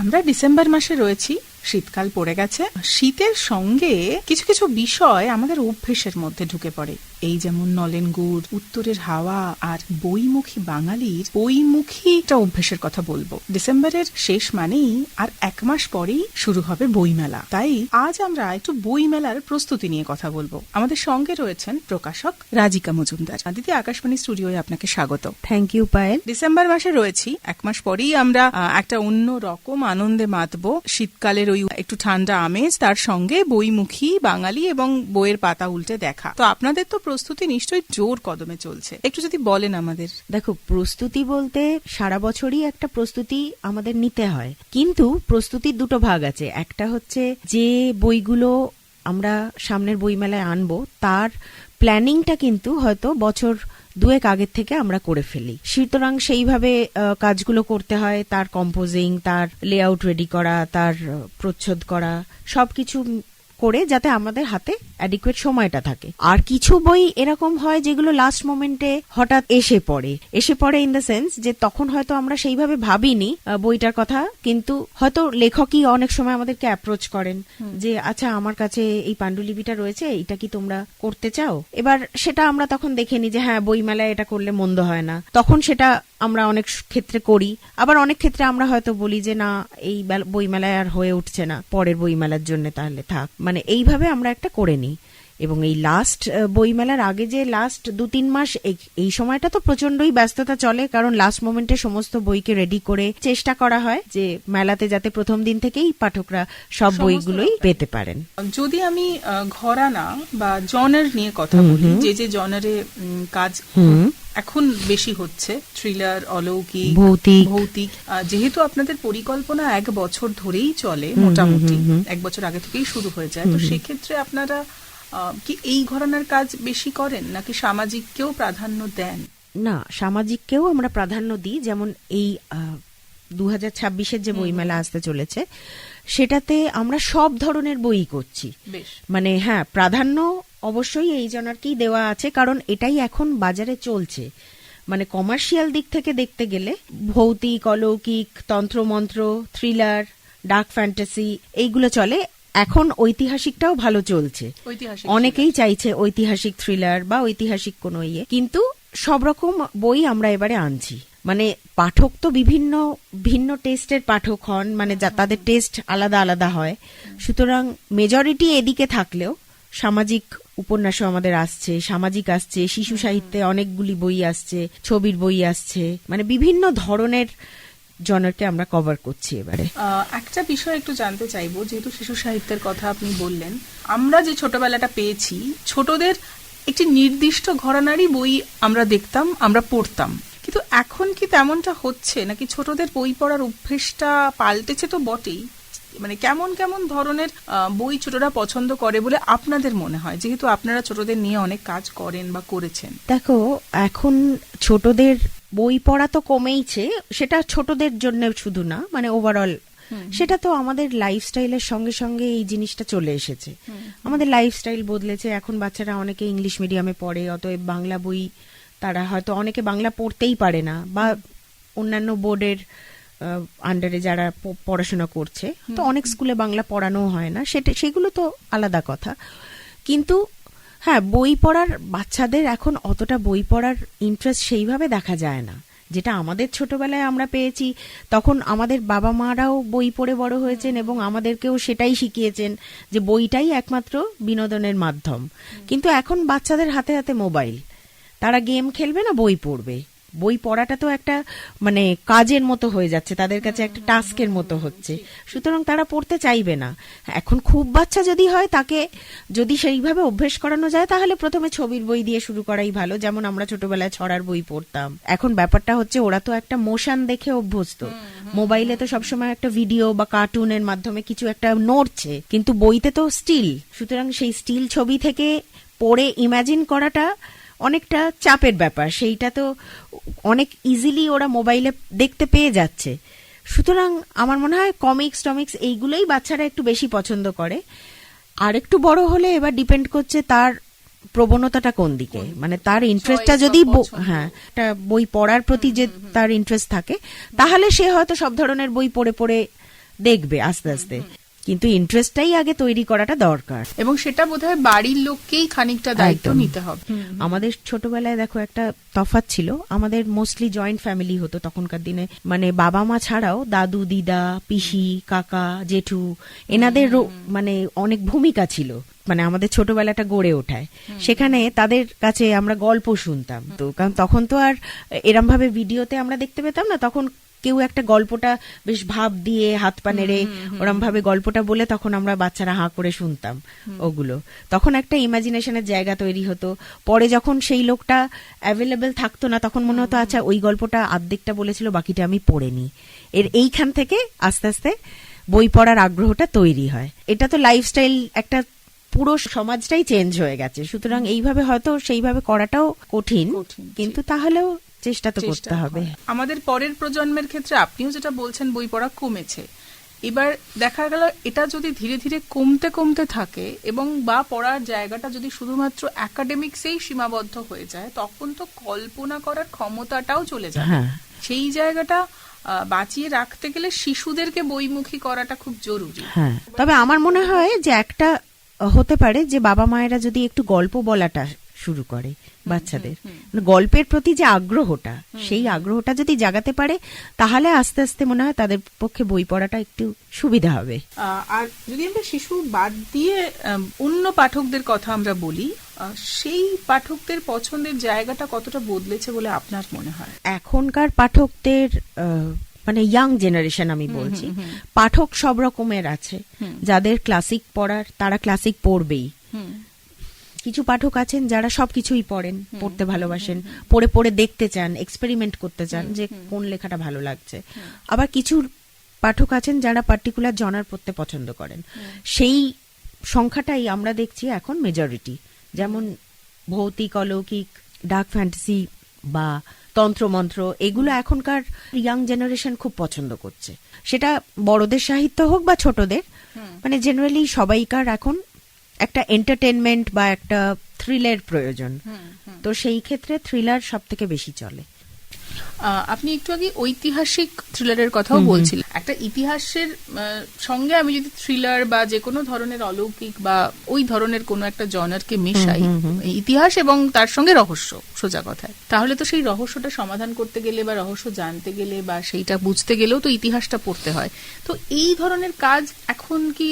আমরা ডিসেম্বর মাসে রয়েছি, শীতকাল পড়ে গেছে। শীতের সঙ্গে কিছু কিছু বিষয় আমাদের অভ্যেসের মধ্যে ঢুকে পড়ে। এই যেমন নলেন গুড় উত্তরের হাওয়া আর বইমুখী বাঙালির বইমুখী একটা অভ্যেসের কথা বলব। ডিসেম্বরের শেষ মানেই আর এক মাস পরেই শুরু হবে বইমেলা। তাই আজ আমরা একটু বইমেলার প্রস্তুতি নিয়ে কথা বলব। আমাদের সঙ্গে রয়েছেন প্রকাশক রাজিকা মজুমদার। দিদি আকাশবাণী স্টুডিওয় আপনাকে স্বাগত। থ্যাংক ইউ পায়েল ডিসেম্বর মাসে রয়েছি। এক মাস পরেই আমরা একটা অন্য রকম আনন্দে মাতবো। শীতকালের ওই একটু ঠান্ডা আমেজ তার সঙ্গে বইমুখী বাঙালি এবং বইয়ের পাতা উল্টে দেখা। তো আপনাদের তো প্রস্তুতি নিশ্চয়ই জোর কদমে চলছে। একটু যদি বলেন আমাদের। দেখো, প্রস্তুতি বলতে সারা বছরই একটা প্রস্তুতি আমাদের নিতে হয়। কিন্তু প্রস্তুতির দুটো ভাগ আছে। একটা হচ্ছে যে বইগুলো আমরা সামনের বইমেলায় আনব, তার প্ল্যানিংটা কিন্তু হয়তো বছর দুয়েক আগের থেকে আমরা করে ফেলি। সুতরাং সেইভাবে কাজগুলো করতে হয়, তার কম্পোজিং তার লেআউট রেডি করা, তার প্রচ্ছদ করা, সবকিছু করে যাতে আমাদের হাতে অ্যাডিকুয়েট সময়টা থাকে। আর কিছু বই এরকম হয় যেগুলো লাস্ট মোমেন্টে হঠাৎ এসে পড়ে। এসে পড়ে ইন দ্য সেন্স যে তখন হয়তো আমরা সেইভাবে ভাবিনি বইটার কথা কিন্তু হয়তো লেখকই অনেক সময় আমাদেরকে অ্যাপ্রোচ করেন যে আচ্ছা আমার কাছে এই পাণ্ডুলিপিটা রয়েছে এটা কি তোমরা করতে চাও? এবার সেটা আমরা তখন দেখে নিই যে হ্যাঁ বইমেলায় এটা করলে মন্দ হয় না। তখন সেটা আমরা অনেক ক্ষেত্রে করি। আবার অনেক ক্ষেত্রে আমরা হয়তো বলি যে না এই বইমেলায় আর হয়ে উঠছে না। পরের বইমেলার জন্য তাহলে থাক। মানে এইভাবে আমরা একটা করে নিই। এবং এই লাস্ট বইমেলার আগে যে লাস্ট দু তিন মাস এই- সময়টা তো প্রচন্ডই ব্যস্ততা চলে কারণ লাস্ট মোমেন্টে সমস্ত বইকে রেডি করে চেষ্টা করা হয় যে মেলাতে যাতে প্রথম দিন থেকেই পাঠকরা সব বইগুলোই পেতে পারেন। যদি আমি ঘরানা বা জনার নিয়ে কথা বলি যে যে জনারে কাজ এখন বেশি হচ্ছে থ্রিলার অলৌকিক ভৌতিক। ভৌতিক। যেহেতু আপনাদের পরিকল্পনা এক বছর ধরেই চলে মোটামুটি এক বছর আগে থেকেই শুরু হয়ে যায়। তো সেক্ষেত্রে আপনারা কি এই ঘরানার কাজ বেশি করেন নাকি সামাজিককেও প্রাধান্য দেন? না সামাজিককেও আমরা প্রাধান্য দিই। যেমন এই দু হাজার ছাব্বিশের যে বইমেলা আসতে চলেছে সেটাতে আমরা সব ধরনের বই করছি। মানে হ্যাঁ প্রাধান্য অবশ্যই এই জনারকেই দেওয়া আছে কারণ এটাই এখন বাজারে চলছে। মানে কমার্শিয়াল দিক থেকে দেখতে গেলে ভৌতিক অলৌকিক তন্ত্রমন্ত্র থ্রিলার ডার্ক ফ্যান্টাসি এইগুলো চলে। এখন ঐতিহাসিকটাও ভালো চলছে। অনেকেই চাইছে ঐতিহাসিক থ্রিলার বা ঐতিহাসিক কোনো ইয়ে কিন্তু সব রকম বই আমরা এবারে আনছি। মানে পাঠক তো বিভিন্ন ভিন্ন টেস্টের পাঠক হন মানে তাদের টেস্ট আলাদা আলাদা হয়। সুতরাং মেজরিটি এদিকে থাকলেও সামাজিক উপন্যাসও আমাদের আসছে সামাজিক আসছে শিশু সাহিত্যে অনেকগুলি বই আসছে ছবির বই আসছে মানে বিভিন্ন ধরনের জনরকে আমরা কভার করছি এবারে। একটা বিষয় একটু জানতে চাইব যেহেতু শিশু সাহিত্যের কথা আপনি বললেন আমরা যে ছোটবেলাটা পেয়েছি ছোটদের একটি নির্দিষ্ট ঘরানারই বই আমরা দেখতাম আমরা পড়তাম। কিন্তু এখন কি তেমনটা হচ্ছে? নাকি ছোটদের বই পড়ার অভ্যেসটা পাল্টেছে তো বটেই? মানে কেমন কেমন ধরনের বই ছোটরা পছন্দ করে বলে আপনাদের মনে হয়? যেহেতু আপনারা ছোটদের নিয়ে অনেক কাজ করেন বা করেছেন। দেখো এখন ছোটদের বই পড়া তো কমেইছে সেটা ছোটদের জন্য শুধু না মানে ওভারঅল সেটা তো আমাদের লাইফস্টাইলের সঙ্গে সঙ্গে এই জিনিসটা চলে এসেছে। আমাদের লাইফস্টাইল বদলেছে এখন বাচ্চারা অনেকে ইংলিশ মিডিয়ামে পড়ে অতএব বাংলা বই তারা হয়তো অনেকে বাংলা পড়তেই পারে না বা অন্যান্য বোর্ডের আন্ডারে যারা পড়াশোনা করছে তো অনেক স্কুলে বাংলা পড়ানো হয় না। সেটা সেগুলো তো আলাদা কথা। কিন্তু হ্যাঁ বই পড়ার বাচ্চাদের এখন অতটা বই পড়ার ইন্টারেস্ট সেইভাবে দেখা যায় না। যেটা আমাদের ছোটবেলায় আমরা পেয়েছি তখন আমাদের বাবা মারাও বই পড়ে বড় হয়েছেন এবং আমাদেরকেও সেটাই শিখিয়েছেন যে বইটাই একমাত্র বিনোদনের মাধ্যম। কিন্তু এখন বাচ্চাদের হাতে হাতে মোবাইল। তারা গেম খেলবে না বই পড়বে। বই পড়াটা তো একটা মানে কাজের মতো হয়ে যাচ্ছে তাদের কাছে একটা টাস্কের মতো হচ্ছে। সুতরাং তারা পড়তে চাইবে না। এখন খুব বাচ্চা যদি হয় তাকে যদি সেইভাবে অভ্যেস করানো যায় তাহলে প্রথমে ছবির বই দিয়ে শুরু করাই ভালো। যেমন আমরা ছোটবেলায় ছড়ার বই পড়তাম। এখন ব্যাপারটা হচ্ছে ওরা তো একটা মোশন দেখে অভ্যস্ত। মোবাইলে তো সবসময় একটা ভিডিও বা কার্টুনের মাধ্যমে কিছু একটা নড়ছে। কিন্তু বইতে তো স্টিল। সুতরাং সেই স্টিল ছবি থেকে পড়ে ইমাজিন করাটা অনেকটা চাপের ব্যাপার। সেইটা তো অনেক ইজিলি ওরা মোবাইলে দেখতে পেয়ে যাচ্ছে। সুতরাং আমার মনে হয় কমিক্স টমিক্স এইগুলোই বাচ্চারা একটু বেশি পছন্দ করে। আর একটু বড় হলে এবার ডিপেন্ড করছে তার প্রবণতাটা কোন দিকে? মানে তার ইন্টারেস্টটা যদি হ্যাঁ একটা বই পড়ার প্রতি যে তার ইন্টারেস্ট থাকে তাহলে সে হয়তো সব ধরনের বই পড়ে পড়ে দেখবে আস্তে আস্তে। কিন্তু ইন্টারেস্টটাই আগে তৈরি করাটা দরকার। এবং সেটা বোধহয় বাড়ির লোককেই খানিকটা দায়িত্ব নিতে হবে। আমাদের ছোটবেলায় দেখো একটা তফাত ছিল আমাদের মোস্টলি জয়েন্ট ফ্যামিলি হতো তখনকার দিনে। মানে বাবা মা ছাড়াও দাদু দিদা পিসি কাকা জেঠু এনাদেরও মানে অনেক ভূমিকা ছিল। মানে আমাদের ছোটবেলাটা গড়ে ওঠায়। সেখানে তাদের কাছে আমরা গল্প শুনতাম। তো কারণ তখন তো আর এরম ভাবে ভিডিওতে আমরা দেখতে পেতাম না তখন কেউ একটা গল্পটা বেশ ভাব দিয়ে হাত পা নেড়ে ওরম ভাবে গল্পটা বলে তখন আমরা বাচ্চারা হাঁ করে শুনতাম ওগুলো। তখন একটা ইমাজিনেশনের জায়গা তৈরি হতো। পরে যখন সেই লোকটা অ্যাভেলেবেল থাকতো না তখন মনে হতো আচ্ছা ওই গল্পটা আর্ধেকটা বলেছিল বাকিটা আমি পড়ে নিই এর এইখান থেকে আস্তে আস্তে বই পড়ার আগ্রহটা তৈরি হয়। এটা তো লাইফস্টাইল একটা পুরো সমাজটাই চেঞ্জ হয়ে গেছে। সুতরাং এইভাবে হয়তো সেইভাবে করাটাও কঠিন। কঠিন, কিন্তু তাহলেও চেষ্টা তো চেষ্টা করতে হবে। আমাদের পরের প্রজন্মের ক্ষেত্রে আপনিও যেটা বলছেন বই পড়া কমেছে। এবার দেখা গেল এটা যদি ধীরে ধীরে কমতে কমতে থাকে এবং বা পড়ার জায়গাটা যদি শুধুমাত্র একাডেমিক্সেই সীমাবদ্ধ হয়ে যায় তখন তো কল্পনা করার ক্ষমতাটাও চলে যায় হ্যাঁ। সেই জায়গাটা বাঁচিয়ে রাখতে গেলে শিশুদেরকে বইমুখী করাটা খুব জরুরি। হ্যাঁ। তবে আমার মনে হয় যে একটা হতে পারে যে বাবা মায়েরা যদি একটু গল্প বলাটা শুরু করে বাচ্চাদের। মানে গল্পের প্রতি যে আগ্রহটা সেই আগ্রহটা যদি জাগাতে পারে তাহলে আস্তে আস্তে মনে হয় তাদের পক্ষে বই পড়াটা একটু সুবিধা হবে। আর যদি আমরা শিশু বাদ দিয়ে অন্য পাঠকদের কথা আমরা বলি সেই পাঠকদের পছন্দের জায়গাটা কতটা বদলেছে বলে আপনার মনে হয়? এখনকার পাঠকদের মানে ইয়াং জেনারেশন আমি বলছি পাঠক সব রকমের আছে। যাদের ক্লাসিক পড়ার তারা ক্লাসিক পড়বেই। কিছু পাঠক আছেন যারা সবকিছুই পড়েন পড়তে ভালোবাসেন পড়ে পড়ে দেখতে চান এক্সপেরিমেন্ট করতে চান যে কোন লেখাটা ভালো লাগছে। আবার কিছু পাঠক আছেন যারা পার্টিকুলার জনার পড়তে পছন্দ করেন। সেই সংখ্যাটাই আমরা দেখছি এখন মেজরিটি যেমন ভৌতিক অলৌকিক ডার্ক ফ্যান্টাসি বা তন্ত্রমন্ত্র এগুলো এখনকার ইয়াং জেনারেশন খুব পছন্দ করছে। সেটা বড়দের সাহিত্য হোক বা ছোটদের মানে জেনারেলি সবাইকার এখন একটা এন্টারটেনমেন্ট বা একটা থ্রিলের প্রয়োজন। তো সেই ক্ষেত্রে থ্রিলার সব থেকে বেশি চলে। আপনি একটু আগে ঐতিহাসিক থ্রিলারের কথাও বলছিলেন। একটা ইতিহাসের আহ, সঙ্গে আমি যদি থ্রিলার বা যে কোনো ধরনের অলৌকিক বা ওই ধরনের কোনো একটা জনারকে মেশাই ইতিহাস এবং তার সঙ্গে রহস্য সোজা কথায়। তাহলে তো সেই রহস্যটা সমাধান করতে গেলে বা রহস্য জানতে গেলে বা সেইটা বুঝতে গেলেও তো ইতিহাসটা পড়তে হয়। তো এই ধরনের কাজ এখন কি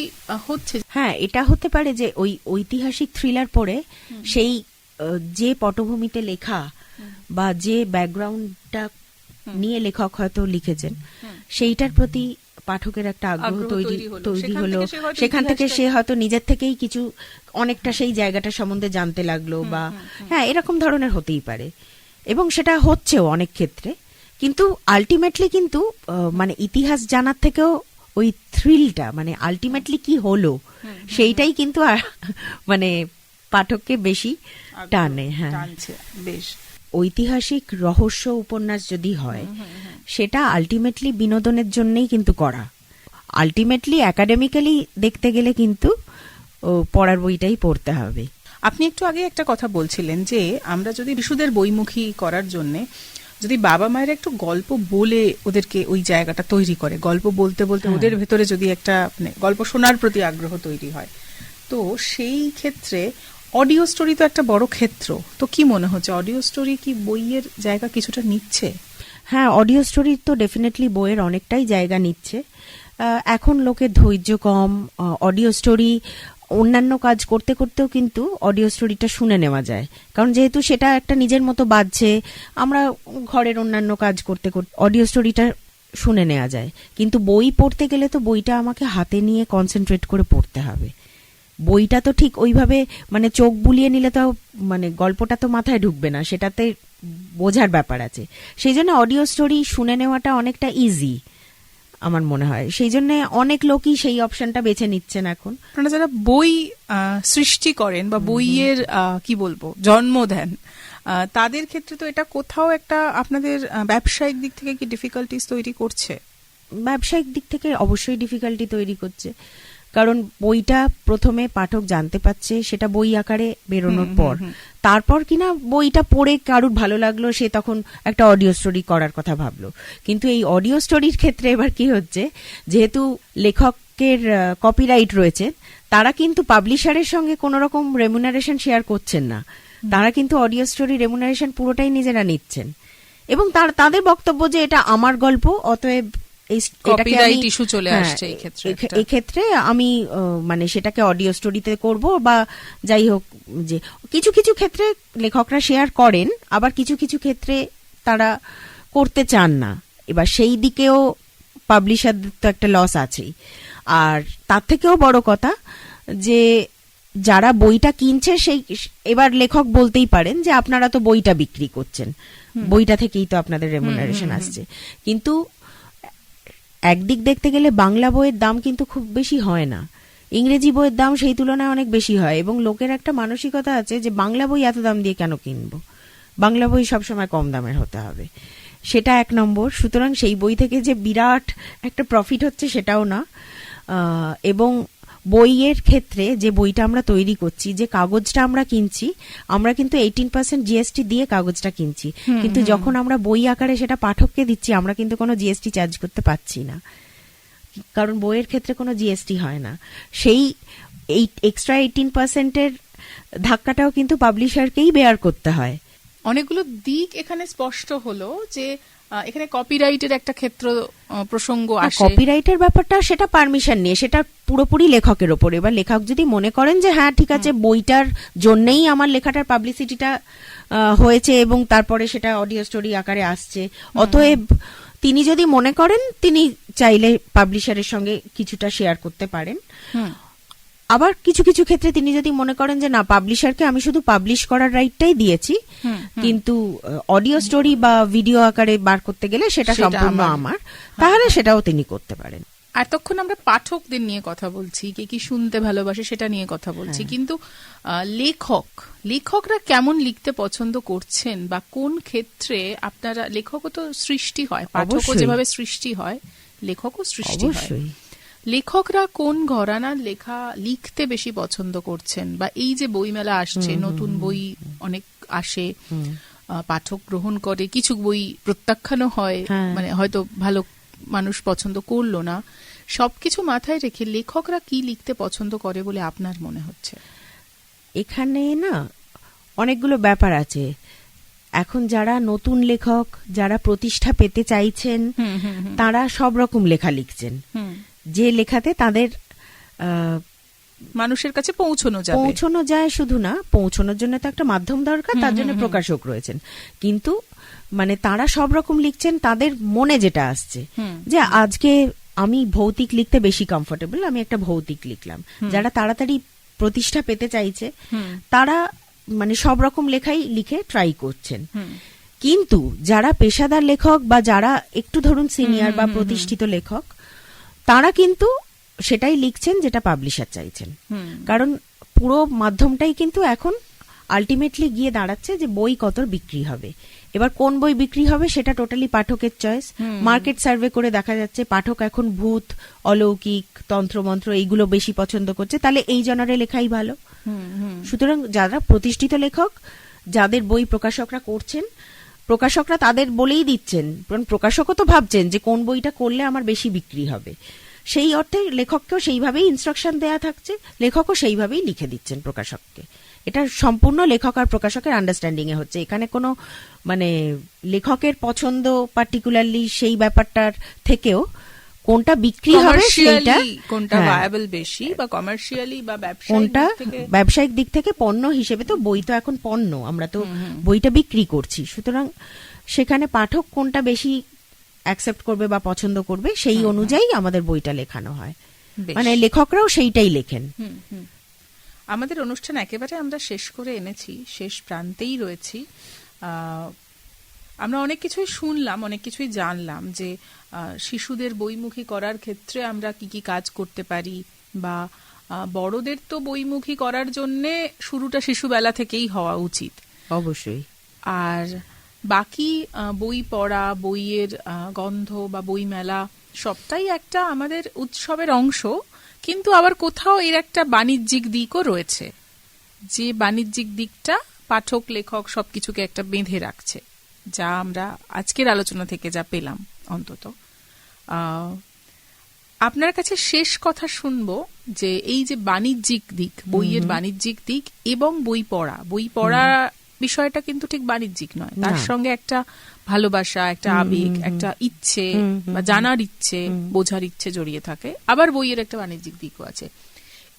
হচ্ছে? হ্যাঁ এটা হতে পারে যে ওই ঐতিহাসিক থ্রিলার পড়ে সেই আহ, যে পটভূমিতে লেখা বা যে ব্যাকগ্রাউন্ডটা নিয়ে লেখক হয়তো লিখেছেন সেইটার প্রতি পাঠকের একটা আগ্রহ তৈরি তৈরি হলো। সেখান থেকে সে হয়তো নিজের থেকেই কিছু অনেকটা সেই জায়গাটা সম্বন্ধে জানতে লাগল বা হ্যাঁ এরকম ধরনের হতেই পারে। এবং সেটা হচ্ছেও অনেক ক্ষেত্রে। কিন্তু আলটিমেটলি কিন্তু মানে ইতিহাস জানার থেকেও ওই থ্রিলটা মানে আলটিমেটলি কি হলো সেইটাই কিন্তু মানে পাঠককে বেশি টানে হ্যাঁ। বেশ। ঐতিহাসিক রহস্য উপন্যাস যদি হয় সেটা আলটিমেটলি বিনোদনের জন্যই কিন্তু করা। আলটিমেটলি একাডেমিক্যালি দেখতে গেলে কিন্তু পড়ার বইটাই পড়তে হবে। আপনি একটু আগে একটা কথা বলছিলেন যে আমরা যদি শিশুদের বইমুখী করার জন্য যদি বাবা মায়ের একটু গল্প বলে ওদেরকে ওই জায়গাটা তৈরি করে গল্প বলতে বলতে ওদের ভেতরে যদি একটা মানে গল্প শোনার প্রতি আগ্রহ তৈরি হয় তো সেই ক্ষেত্রে অডিও স্টোরি তো একটা বড় ক্ষেত্র। তো কি মনে হচ্ছে? অডিও স্টোরি কি বইয়ের জায়গা কিছুটা নিচ্ছে? হ্যাঁ অডিও স্টোরি তো ডেফিনেটলি বইয়ের অনেকটাই জায়গা নিচ্ছে। এখন লোকের ধৈর্য কম অডিও স্টোরি অন্যান্য কাজ করতে করতেও কিন্তু অডিও স্টোরিটা শুনে নেওয়া যায়। কারণ যেহেতু সেটা একটা নিজের মতো বাজছে, আমরা ঘরের অন্যান্য কাজ করতে করতে অডিও স্টোরিটা শুনে নেওয়া যায়। কিন্তু বই পড়তে গেলে তো বইটা আমাকে হাতে নিয়ে কনসেন্ট্রেট করে পড়তে হবে। বইটা তো ঠিক ওইভাবে মানে চোখ বুলিয়ে নিলে তো মানে গল্পটা তো মাথায় ঢুকবে না সেটাতে বোঝার ব্যাপার আছে। সেই জন্য অডিও স্টোরি শুনে নেওয়াটা অনেকটা ইজি আমার মনে হয়। সেই জন্য অনেক লোকই সেই অপশনটা বেছে নিচ্ছেন এখন। আপনারা যারা বই সৃষ্টি করেন বা বইয়ের কি বলব জন্ম দেন তাদের ক্ষেত্রে তো এটা কোথাও একটা আপনাদের ব্যবসায়িক দিক থেকে কি ডিফিকাল্টিস তৈরি করছে? ব্যবসায়িক দিক থেকে অবশ্যই ডিফিকাল্টি তৈরি করছে। কারণ বইটা প্রথমে পাঠক জানতে পারছে সেটা বই আকারে বেরোনোর পর। তারপর কিনা বইটা পড়ে কারুর ভালো লাগল সে তখন একটা অডিও স্টোরি করার কথা ভাবলো। কিন্তু এই অডিও স্টোরির ক্ষেত্রে এবার কি হচ্ছে যেহেতু লেখকের কপিরাইট রয়েছে তারা কিন্তু পাবলিশারের সঙ্গে কোনো রকম রেমুনারেশন শেয়ার করছেন না। তারা কিন্তু অডিও স্টোরি রেমুনারেশন পুরোটাই নিজেরা নিচ্ছেন। এবং তার তাদের বক্তব্য যে এটা আমার গল্প অতএব Copyright আমি- চলে হ্যাঁ, আসছে এই ক্ষেত্রে এই- একটা। এই ক্ষেত্রে আমি আহ, মানে সেটাকে অডিও স্টোরিতে করব বা যাই হোক যে কিছু কিছু ক্ষেত্রে লেখকরা শেয়ার করেন আবার কিছু কিছু ক্ষেত্রে তারা করতে চান না। এবার সেই দিকেও পাবলিশারদের তো একটা লস আছেই। আর তার থেকেও বড় কথা যে যারা বইটা কিনছে সেই এবার লেখক বলতেই পারেন যে আপনারা তো বইটা বিক্রি করছেন। বইটা থেকেই তো আপনাদের রেমুনারেশন আসছে। কিন্তু একদিক দেখতে গেলে বাংলা বইয়ের দাম কিন্তু খুব বেশি হয় না। ইংরেজি বইয়ের দাম সেই তুলনায় অনেক বেশি হয় এবং লোকের একটা মানসিকতা আছে যে বাংলা বই এত দাম দিয়ে কেন কিনব? বাংলা বই সবসময় কম দামের হতে হবে। সেটা এক নম্বর। সুতরাং সেই বই থেকে যে বিরাট একটা প্রফিট হচ্ছে সেটাও না। এবং বইয়ের ক্ষেত্রে যে বইটা আমরা তৈরি করছি যে কাগজটা আমরা কিনছি আমরা কিন্তু এইটিন পার্সেন্ট জিএসটি দিয়ে কাগজটা কিনছি। কিন্তু যখন আমরা বই আকারে সেটা পাঠককে দিচ্ছি আমরা কিন্তু কোনো জিএসটি চার্জ করতে পারছি না। কারণ বইয়ের ক্ষেত্রে কোনো জিএসটি হয় না। সেই এই এক্সট্রা এইটিন পার্সেন্টের ধাক্কাটাও কিন্তু পাবলিশারকেই বেয়ার করতে হয়। অনেকগুলো দিক এখানে স্পষ্ট হলো যে এখানে কপিরাইটের একটা ক্ষেত্র প্রসঙ্গ আসে। কপিরাইটের ব্যাপারটা সেটা পারমিশন নিয়ে সেটা পুরোপুরি লেখকের ওপর। এবার লেখক যদি মনে করেন যে হ্যাঁ ঠিক আছে বইটার জন্যেই আমার লেখাটার পাবলিসিটিটা হয়েছে এবং তারপরে সেটা অডিও স্টোরি আকারে আসছে। অতএব তিনি যদি মনে করেন তিনি চাইলে পাবলিশারের সঙ্গে কিছুটা শেয়ার করতে পারেন। আবার কিছু কিছু ক্ষেত্রে তিনি যদি মনে করেন যে না পাবলিশারকে আমি শুধু পাবলিশ করার রাইটটাই দিয়েছি কিন্তু অডিও স্টোরি বা ভিডিও আকারে বার করতে গেলে সেটা সম্পূর্ণ আমার। তাহলে সেটাও তিনি করতে পারেন। এতক্ষণ আমরা পাঠকদের নিয়ে কথা বলছি কে কি শুনতে ভালোবাসে সেটা নিয়ে কথা বলছি হ্যাঁ। কিন্তু লেখক লেখকরা কেমন লিখতে পছন্দ করছেন বা কোন ক্ষেত্রে আপনারা লেখকও তো সৃষ্টি হয় পাঠকও যেভাবে সৃষ্টি হয় লেখকও সৃষ্টি হয়। লেখকরা কোন ঘরানার লেখা লিখতে বেশি পছন্দ করছেন? বা এই যে বইমেলা আসছে নতুন বই অনেক আসে পাঠক গ্রহণ করে কিছু বই প্রত্যাখ্যানও হয় হ্যাঁ। মানে হয়তো ভালো মানুষ পছন্দ করল না। সবকিছু মাথায় রেখে লেখকরা কি লিখতে পছন্দ করে বলে আপনার মনে হচ্ছে? এখানে না অনেকগুলো ব্যাপার আছে। এখন যারা নতুন লেখক যারা প্রতিষ্ঠা পেতে চাইছেন তারা সব রকম লেখা লিখছেন। যে লেখাতে তাদের মানুষের কাছে পৌঁছানো যাবে। পৌঁছানো যায় শুধু না পৌঁছানোর জন্য তো একটা মাধ্যম দরকার তার জন্য প্রকাশক রয়েছেন। কিন্তু মানে তারা সব রকম লিখছেন তাদের মনে যেটা আসছে যে আজকে আমি ভৌতিক লিখতে বেশি কমফোর্টেবল আমি একটা ভৌতিক লিখলাম। যারা তাড়াতাড়ি প্রতিষ্ঠা পেতে চাইছে তারা মানে সব রকম লেখাই লিখে ট্রাই করছেন। কিন্তু যারা পেশাদার লেখক বা যারা একটু ধরুন সিনিয়র বা প্রতিষ্ঠিত লেখক তারা কিন্তু সেটাই লিখছেন যেটা পাবলিশার চাইছেন। কারণ পুরো মাধ্যমটাই কিন্তু এখন আলটিমেটলি গিয়ে দাঁড়াচ্ছে যে বই কত বিক্রি হবে। এবার কোন বই বিক্রি হবে সেটা টোটালি পাঠকের চয়েস মার্কেট সার্ভে করে দেখা যাচ্ছে পাঠক এখন ভূত অলৌকিক তন্ত্রমন্ত্র এইগুলো বেশি পছন্দ করছে। তাহলে এই জনারে লেখাই ভালো। সুতরাং যারা প্রতিষ্ঠিত লেখক যাদের বই প্রকাশকরা করছেন প্রকাশকরা তাদের বলেই দিচ্ছেন, কারণ প্রকাশকও তো ভাবছেন যে কোন বইটা করলে আমার বেশি বিক্রি হবে। সেই অর্থে লেখককেও সেইভাবেই ইনস্ট্রাকশন দেয়া থাকছে, লেখকও সেইভাবেই লিখে দিচ্ছেন প্রকাশককে। এটা সম্পূর্ণ লেখক আর প্রকাশকের আন্ডারস্ট্যান্ডিংয়ে হচ্ছে। এখানে কোনো মানে লেখকের পছন্দ পার্টিকুলারলি সেই ব্যাপারটার থেকেও কোনটা বিক্রি হবে Commercially কোনটা হ্যাঁ। ভায়াবল বেশি বা কমার্শিয়ালি বা ব্যবসায়িক কোনটা ব্যবসায়িক দিক থেকে পণ্য হিসেবে তো বই তো এখন পণ্য। আমরা তো বইটা বিক্রি করছি। সুতরাং সেখানে পাঠক কোনটা বেশি অ্যাকসেপ্ট করবে বা পছন্দ করবে সেই অনুযায়ী আমাদের বইটা লেখানো হয়। মানে লেখকরাও সেইটাই লেখেন। আমাদের অনুষ্ঠান একেবারে আমরা শেষ করে এনেছি শেষ প্রান্তেই রয়েছি। আহ, আমরা অনেক কিছুই শুনলাম অনেক কিছুই জানলাম যে শিশুদের বইমুখী করার ক্ষেত্রে আমরা কি কি কাজ করতে পারি? বা বড়দের তো বইমুখী করার জন্যে শুরুটা শিশুবেলা থেকেই হওয়া উচিত। অবশ্যই। আর বাকি বই পড়া বইয়ের গন্ধ বা বই মেলা সবটাই একটা আমাদের উৎসবের অংশ কিন্তু আবার কোথাও এর একটা বাণিজ্যিক দিকও রয়েছে। যে বাণিজ্যিক দিকটা পাঠক লেখক সবকিছুকে একটা বেঁধে রাখছে যা আমরা আজকের আলোচনা থেকে যা পেলাম অন্তত। আপনার কাছে শেষ কথা শুনব যে এই যে বাণিজ্যিক দিক বইয়ের বাণিজ্যিক দিক এবং বই পড়া। বই পড়া বিষয়টা কিন্তু ঠিক বাণিজ্যিক নয়। তার সঙ্গে একটা ভালোবাসা একটা আবেগ একটা ইচ্ছে বা জানার ইচ্ছে বোঝার ইচ্ছে জড়িয়ে থাকে। আবার বইয়ের একটা বাণিজ্যিক দিকও আছে।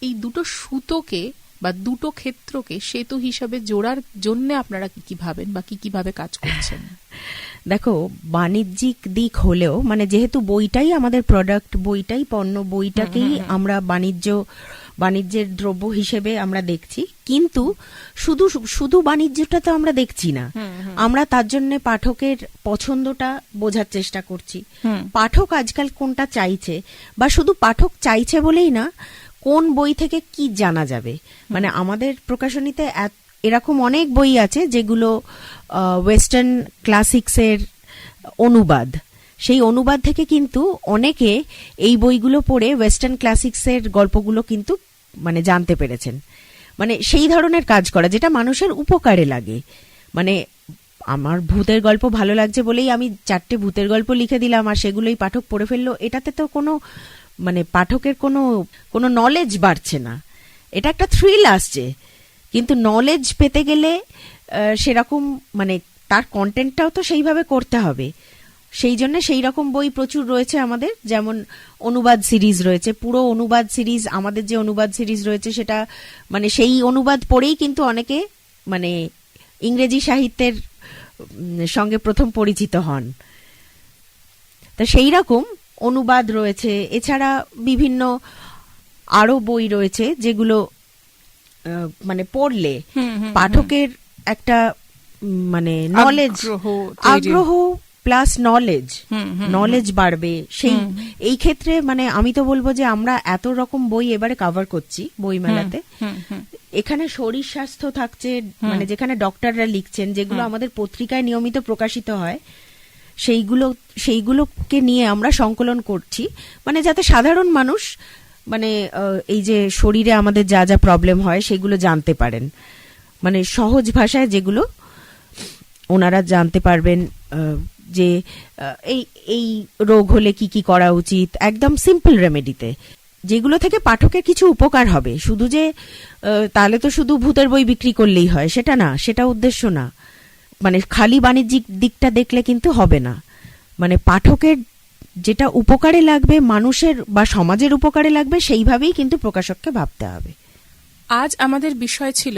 এই দুটো সুতোকে বা দুটো ক্ষেত্রকে সেতু হিসাবে জোড়ার জন্য আপনারা কি কি ভাবেন বা কি কীভাবে কাজ করছেন? দেখো বাণিজ্যিক দিক হলেও মানে যেহেতু বইটাই আমাদের প্রোডাক্ট বইটাই পণ্য বইটাকেই আমরা বাণিজ্য বাণিজ্যের দ্রব্য হিসেবে আমরা দেখছি। কিন্তু শুধু শুধু বাণিজ্যটা তো আমরা দেখছি না। আমরা তার জন্য পাঠকের পছন্দটা বোঝার চেষ্টা করছি। পাঠক আজকাল কোনটা চাইছে বা শুধু পাঠক চাইছে বলেই না কোন বই থেকে কি জানা যাবে? মানে আমাদের প্রকাশনীতে এত- এরকম অনেক বই আছে যেগুলো ওয়েস্টার্ন ক্লাসিক্সের অনুবাদ। সেই অনুবাদ থেকে কিন্তু অনেকে এই বইগুলো পড়ে ওয়েস্টার্ন ক্লাসিক্সের গল্পগুলো কিন্তু মানে জানতে পেরেছেন। মানে সেই ধরনের কাজ করা, যেটা মানুষের উপকারে লাগে। মানে আমার ভূতের গল্প ভালো লাগছে বলেই আমি চারটে ভূতের গল্প লিখে দিলাম আর সেগুলোই পাঠক পড়ে ফেলল, এটাতে তো কোনো মানে পাঠকের কোনো কোনো নলেজ বাড়ছে না। এটা একটা থ্রিল আসছে। কিন্তু নলেজ পেতে গেলে সেরকম মানে তার কন্টেন্টটাও তো সেইভাবে করতে হবে। সেই জন্য সেই রকম বই প্রচুর রয়েছে আমাদের, যেমন অনুবাদ সিরিজ রয়েছে, পুরো অনুবাদ সিরিজ আমাদের যে অনুবাদ সিরিজ রয়েছে সেটা মানে সেই অনুবাদ পড়েই কিন্তু অনেকে মানে ইংরেজি সাহিত্যের সঙ্গে প্রথম পরিচিত হন। তা সেই রকম অনুবাদ রয়েছে। এছাড়া বিভিন্ন আরও বই রয়েছে যেগুলো মানে পড়লে পাঠকের একটা মানে নলেজ আগ্রহ প্লাস নলেজ নলেজ বাড়বে। সেই এই ক্ষেত্রে মানে আমি তো বলব যে আমরা এত রকম বই এবারে কভার করছি বই মেলাতে এখানে শরীর স্বাস্থ্য থাকছে মানে যেখানে ডক্টররা লিখছেন যেগুলো আমাদের পত্রিকায় নিয়মিত প্রকাশিত হয় সেইগুলো সেইগুলোকে নিয়ে আমরা সংকলন করছি। মানে যাতে সাধারণ মানুষ মানে এই যে শরীরে আমাদের যা যা প্রবলেম হয় সেগুলো জানতে পারেন। মানে সহজ ভাষায় যেগুলো ওনারা জানতে পারবেন যে এই এই রোগ হলে কি কি করা উচিত, একদম সিম্পল রেমেডিতে যেগুলো থেকে পাঠকের কিছু উপকার হবে। শুধু যে তাহলে তো শুধু ভূতের বই বিক্রি করলেই হয়, সেটা না, সেটা উদ্দেশ্য না। মানে খালি বাণিজ্যিক দিকটা দেখলে কিন্তু হবে না। মানে পাঠকের যেটা উপকারে লাগবে, মানুষের বা সমাজের উপকারে লাগবে, সেইভাবেই কিন্তু প্রকাশককে ভাবতে হবে। আজ আমাদের বিষয় ছিল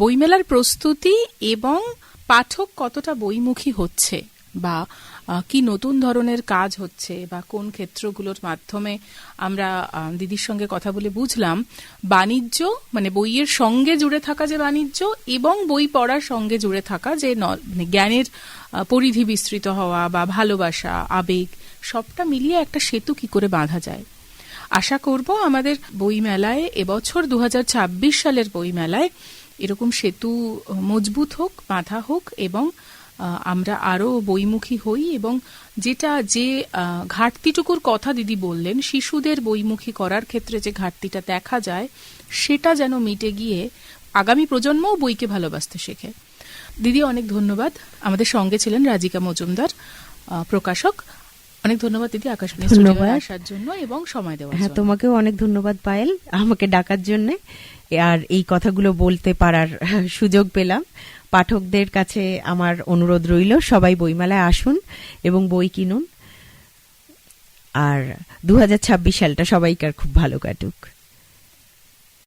বইমেলার প্রস্তুতি এবং পাঠক কতটা বইমুখী হচ্ছে বা কি নতুন ধরনের কাজ হচ্ছে বা কোন ক্ষেত্রগুলোর মাধ্যমে আমরা দিদির সঙ্গে কথা বলে বুঝলাম, বাণিজ্য মানে বইয়ের সঙ্গে জুড়ে থাকা যে বাণিজ্য এবং বই পড়ার সঙ্গে জুড়ে থাকা যে মানে জ্ঞানের পরিধি বিস্তৃত হওয়া বা ভালোবাসা, আবেগ সবটা মিলিয়ে একটা সেতু কি করে বাঁধা যায়। আশা করব আমাদের বইমেলায় এবছর দু হাজার ছাব্বিশ সালের বইমেলায় এরকম সেতু মজবুত হোক, বাঁধা হোক এবং আমরা আরও বইমুখী হই এবং যেটা যে ঘাটতিটুকুর কথা দিদি বললেন, শিশুদের বইমুখী করার ক্ষেত্রে যে ঘাটতিটা দেখা যায়, সেটা যেন মিটে গিয়ে আগামী প্রজন্মও বইকে ভালোবাসতে শেখে। দিদি, অনেক ধন্যবাদ। আমাদের সঙ্গে ছিলেন রাজিকা মজুমদার প্রকাশক। অনেক ধন্যবাদ দিদি আকাশবাণী ধন্যবাদ। আসার জন্য এবং সময় দেওয়ার হ্যাঁ তোমাকেও অনেক ধন্যবাদ পায়েল আমাকে ডাকার জন্য। আর এই কথাগুলো বলতে পারার সুযোগ পেলাম। পাঠকদের কাছে আমার অনুরোধ রইল সবাই বইমেলায় আসুন এবং বই কিনুন। আর দু হাজার ছাব্বিশ সালটা সবাইকার খুব ভালো কাটুক।